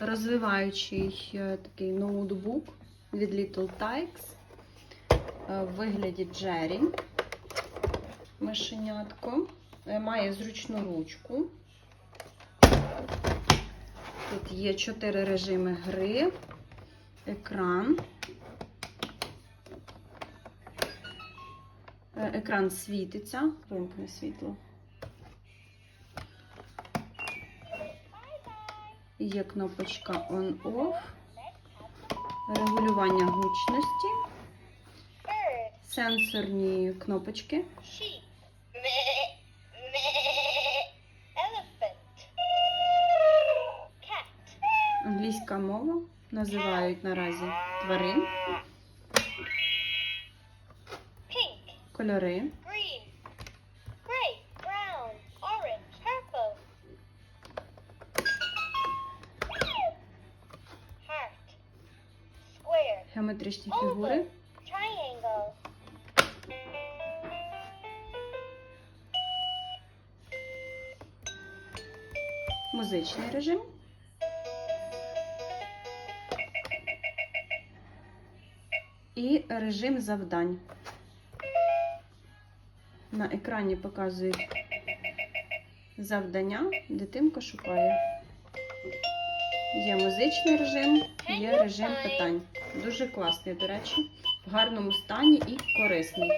розвиваючий е, такий ноутбук від Little Tikes е, в вигляді Джері. Мишенятко. Е, Має зручну ручку. Тут є чотири режими гри, екран. Екран світиться, вимкне світло. Є кнопочка On-Off, регулювання гучності, сенсорні кнопочки, англійська мова. Називають наразі тварин, кольори, геометричні фігури, музичний режим, і режим завдань. На екрані показують завдання, дитинка шукає. Є музичний режим, є режим питань. Дуже класний, до речі, в гарному стані і корисний.